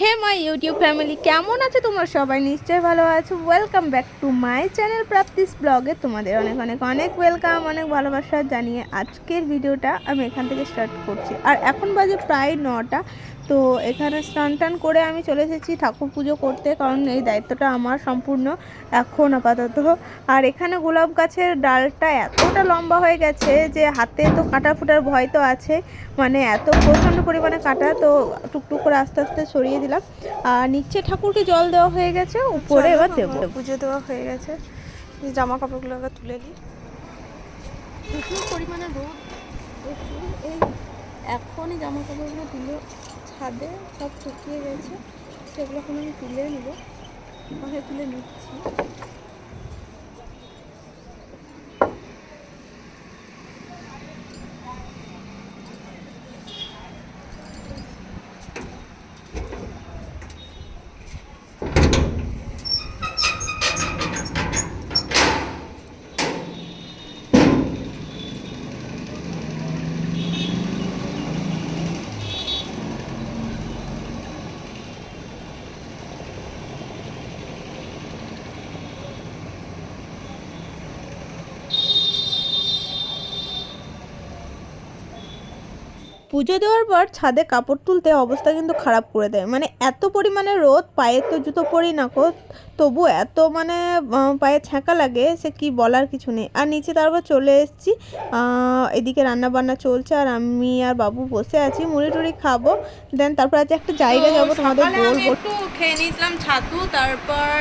Hey my YouTube family, কেমন আছে তোমরা সবাই? নিশ্চয়ই ভালো আছো। Welcome back to my channel Prapti's ব্লগে তোমাদের অনেক অনেক অনেক ওয়েলকাম অনেক ভালোবাসা জানিয়ে আজকের ভিডিওটা আমি এখান থেকে স্টার্ট করছি। আর এখন বাজে প্রায় নটা। তো এখানে স্নান টান করে আমি চলে এসেছি ঠাকুর পুজো করতে কারণ এই দায়িত্বটা আমার সম্পূর্ণ এখন আপাতত। আর এখানে গোলাপ গাছের ডালটা এতটা লম্বা হয়ে গেছে যে হাতে তো কাটা ফুটার ভয় তো আছে মানে এত প্রচণ্ড পরিমাণে কাটা তো টুকটুক করে আস্তে আস্তে সরিয়ে দিলাম। আর নিচে ঠাকুরকে জল দেওয়া হয়ে গেছে উপরে এবার দেবো। পুজো দেওয়া হয়ে গেছে। জামা কাপড়গুলো এবার তুলে দিই প্রচুর পরিমাণে রোদ এই এখনই জামা কাপড়গুলো তুলে ছাদে সব শুকিয়ে গেছে সেগুলো এখন আমি তুলে নেব। তুলে নিচ্ছি। পুজো দেওয়ার পর ছাদে কাপড় তুলতে অবস্থা কিন্তু খারাপ করে দেয়। মানে এত পরিমাণে রোদ পায়ে তো জুতো পরি না কো তবু এত মানে পায়ে ছ্যাঁকা লাগে সে কি বলার কিছু নেই। আর নিচে তারপর চলে এসেছি এদিকে রান্না বান্না চলছে আর আমি আর বাবু বসে আছি মুড়ি টুড়ি খাব দেন তারপর আজ একটা জায়গা যাব তোমাদের বলব। একটু খেয়ে নিয়েছিলাম ছাতু তারপর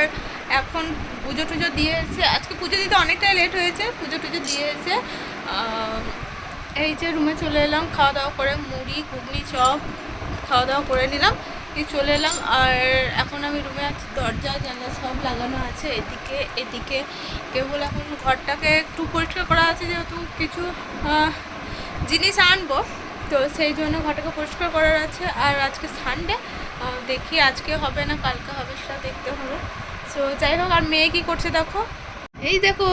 এখন পুজো টুজো দিয়ে এসে আজকে পুজো দিতে অনেকটাই লেট হয়েছে পুজো টুজো দিয়ে এসে আহ, এই যে রুমে চলে এলাম, খাওয়া দাওয়া করে মুড়ি, ঘুগনি, চপ, খাওয়া দাওয়া করে নিলাম এই চলে এলাম। আর এখন আমি রুমে আছি, দরজা, জানলা সব লাগানো আছে, এদিকে এদিকে। কেবল এখন ঘরটাকে একটু পরিষ্কার করা আছে, যেহেতু কিছু জিনিস আনব। তো সেই জন্য ঘরটাকে পরিষ্কার করার আছে। আর আজকে সানডে দেখি আজকে হবে না, কালকে হবে সেটা দেখতে হবে। তো যাই হোক, আর মেয়ে কি করছে দেখো? এই দেখো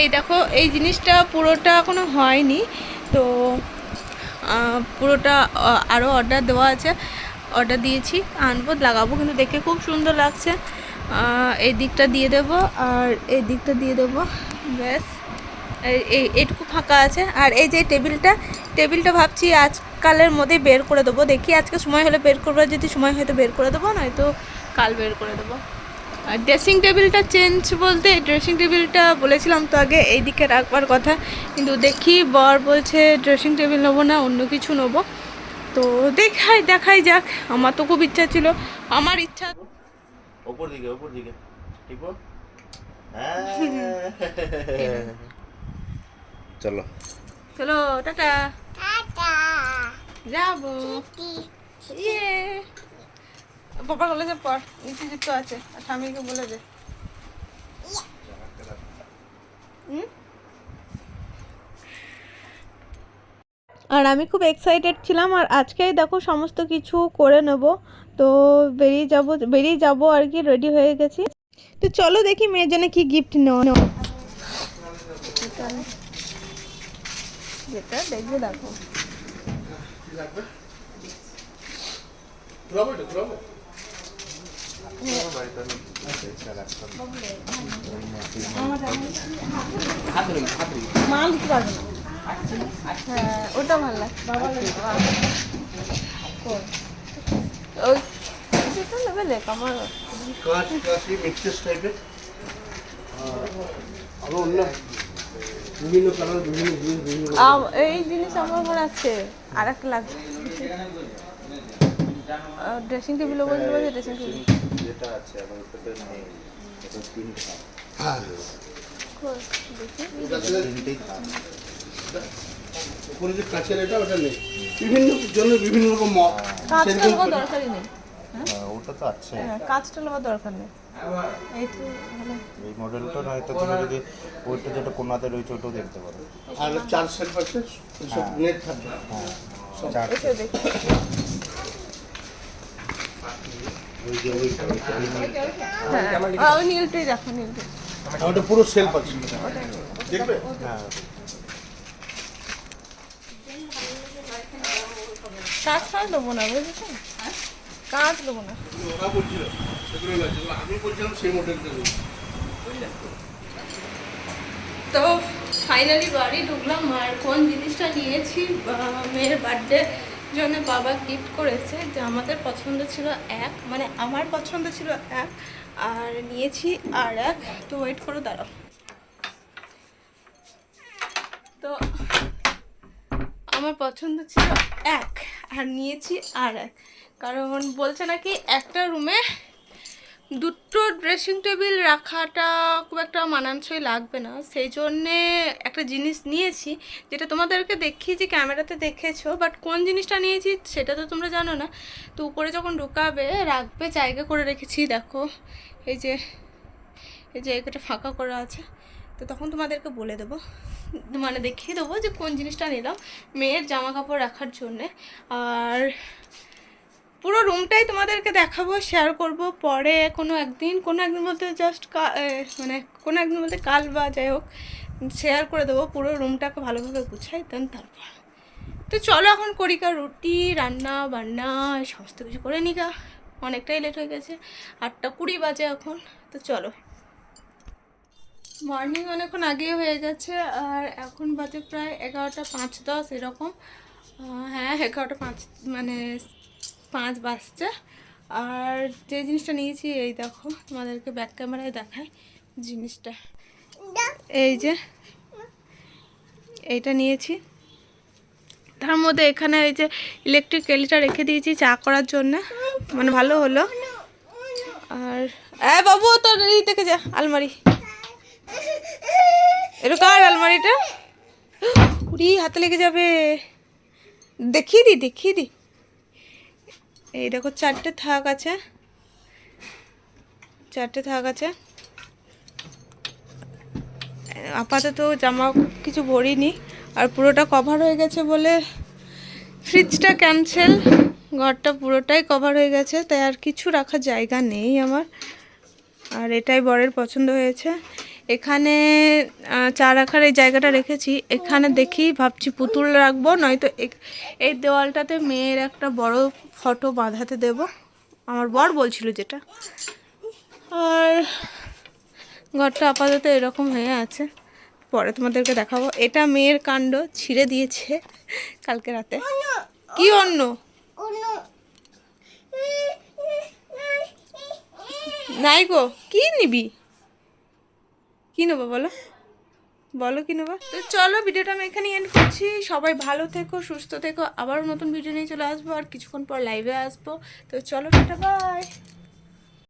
এই দেখো, এই জিনিসটা পুরোটা এখনও হয়নি। তো পুরোটা আরও অর্ডার দেওয়া আছে। অর্ডার দিয়েছি, আনব, লাগাবো, কিন্তু দেখে খুব সুন্দর লাগছে। এই দিকটা দিয়ে দেবো, আর এই দিকটা দিয়ে দেবো। ব্যাস, এই- এইটুকু ফাঁকা আছে। আর এই যে টেবিলটা টেবিলটা ভাবছি আজকালের মধ্যেই বের করে দেবো। দেখি আজকে সময় হলে বের করব যদি সময় হয়তো বের করে দেবো, নয়তো কাল বের করে দেবো। আর ড্রেসিং টেবিলটা চেঞ্জ বলতে ড্রেসিং টেবিলটা বলেছিলাম তো আগে এই দিকে রাখবার কথা। কিন্তু দেখি বর বলছে ড্রেসিং টেবিল নেব না অন্য কিছু নেব। তো দেখাই দেখাই যাক আমার তো খুব ইচ্ছা ছিল। আমার ইচ্ছা ওপর দিকে ওপর দিকে। হ্যাঁ। চলো। চলো টাটা। যাব। ইয়ে। কলেজে পর। নিচে যুক্ত আছে আর স্বামীকে বলে দে। আর আমি খুব এক্সাইটেড ছিলাম আর আজকেই দেখো সমস্ত কিছু করে নেব। তো বেরিয়ে যাব বেরিয়ে যাব আর কি রেডি হয়ে গেছি। তো চলো দেখি মেয়ের জন্য কি গিফট নেওয়া যেটা দেখবে দেখো। হ্যাঁ ওটা ভালো লাগে বাবা ওই আমার এই জিনিস আমার মনে আছে আর একটা লাগবে ড্রেসিং বলতে ড্রেসিং টেবিল যেটা আছে আমার সাথে নেই এটা প্রিন্ট দেখি প্রিন্টেই উপরে যে কাছের এটা ওটা নেই। বিভিন্ন জনের বিভিন্ন রকম মত দরকারই নেই। হ্যাঁ, ওটা তো আছে। হ্যাঁ দরকার নেই। এই তো এই মডেলটা তুমি যদি ওইটা যেটা কোনাতে রয়েছে ওটাও দেখতে পারো। আর চার সেট পাশে নেট থাকবে। চার এসে দেখি ওই যে ওইটা ওইটা ওই হ্যাঁ ওই নীলটাই দেখো নীলটাই ওটা পুরো সেলফ আছে। দেখবে? হ্যাঁ কাজ ফাজ দেবো না বুঝেছ? কাজ দেবো না। ওরা বলছিল সেগুলো না যেগুলো আমি বলছিলাম সেই মডেলটা তো ফাইনালি বাড়ি ঢুকলাম আর কোন জিনিসটা নিয়েছি মেয়ের বার্থডে জন্য বাবা গিফট করেছে যে আমাদের পছন্দ ছিল এক মানে আমার পছন্দ ছিল এক আর নিয়েছি আর এক। তো ওয়েট করো, দাঁড়াও। তো আমার পছন্দ ছিল এক আর নিয়েছি আর এক। কারণ বলছে নাকি একটা রুমে দুটো ড্রেসিং টেবিল রাখাটা খুব একটা মানানসই লাগবে না। সেই জন্যে একটা জিনিস নিয়েছি, যেটা তোমাদেরকে দেখিয়েছি, ক্যামেরাতে দেখেছ বাট কোন জিনিসটা নিয়েছি সেটা তো তোমরা জানো না। তো উপরে যখন ঢুকাবে, রাখবে, জায়গা করে রেখেছি, দেখো। এই যে, এই জায়গাটা ফাঁকা করা আছে, তো তখন তোমাদেরকে বলে দেবো। মানে দেখিয়ে দেবো যে কোন জিনিসটা নিলাম মেয়ের জামা কাপড় রাখার জন্যে। আর পুরো রুমটাই তোমাদেরকে দেখাবো শেয়ার করব। পরে কোনো একদিন কোনো একদিন বলতে জাস্ট মানে কোনো একদিন বলতে কাল বা যাই হোক শেয়ার করে দেবো। পুরো রুমটাকে ভালোভাবে গুছাই দেন তারপর। তো চলো এখন করি কা রুটি, রান্না, বান্না, সমস্ত কিছু করে নিগা অনেকটাই লেট হয়ে গেছে, আটটা কুড়ি বাজে এখন, তো চলো। মর্নিং অনেকক্ষণ আগে হয়ে গেছে, আর এখন বাজে প্রায় এগারোটা পাঁচ দশ এরকম। হ্যাঁ এগারোটা পাঁচ মানে পাঁচ বাজছে। আর যে জিনিসটা নিয়েছি, এই দেখো, তোমাদেরকে ব্যাক ক্যামেরায় দেখায় জিনিসটা। এই যে, এইটা নিয়েছি। তার মধ্যে এখানে এই যে ইলেকট্রিক কেলিটা রেখে দিয়েছি চা করার জন্য। মানে ভালো হলো। আর, এ বাবু, তোর এই দেখে যা, আলমারি। এটা কার আলমারিটা? উড়ি হাতে লেগে যাবে। দেখিয়ে দি দেখিয়ে দি। এই দেখো চারটে থাক আছে। চারটে থাক আছে। আপাতত জামা কিছু ভরিনি, আর পুরোটা কভার হয়ে গেছে বলে ফ্রিজটা ক্যান্সেল ঘরটা পুরোটাই কভার হয়ে গেছে, তাই আর কিছু রাখার জায়গা নেই আমার। আর এটাই বরের পছন্দ হয়েছে। এখানে চা রাখার এই জায়গাটা রেখেছি। এখানে দেখি ভাবছি পুতুল রাখব নয়তো এই দেওয়ালটাতে মেয়ের একটা বড় ফটো বাঁধাতে দেব। আমার বর বলছিল যেটা। আর ঘরটা আপাতত এরকম হয়ে আছে। পরে তোমাদেরকে দেখাবো। এটা মেয়ের কাণ্ড ছিঁড়ে দিয়েছে কালকে রাতে। কি অন্য নাই গো কি নিবি? কি নেব বলো? বলো কি নেব? তো চলো ভিডিওটা আমি এখানে এন্ড করছি। সবাই ভালো থেকো, সুস্থ থেকো। আবারও নতুন ভিডিও নিয়ে চলে আসব, আর কিছুক্ষণ পর লাইভে আসব। তো চলো টাটা বাই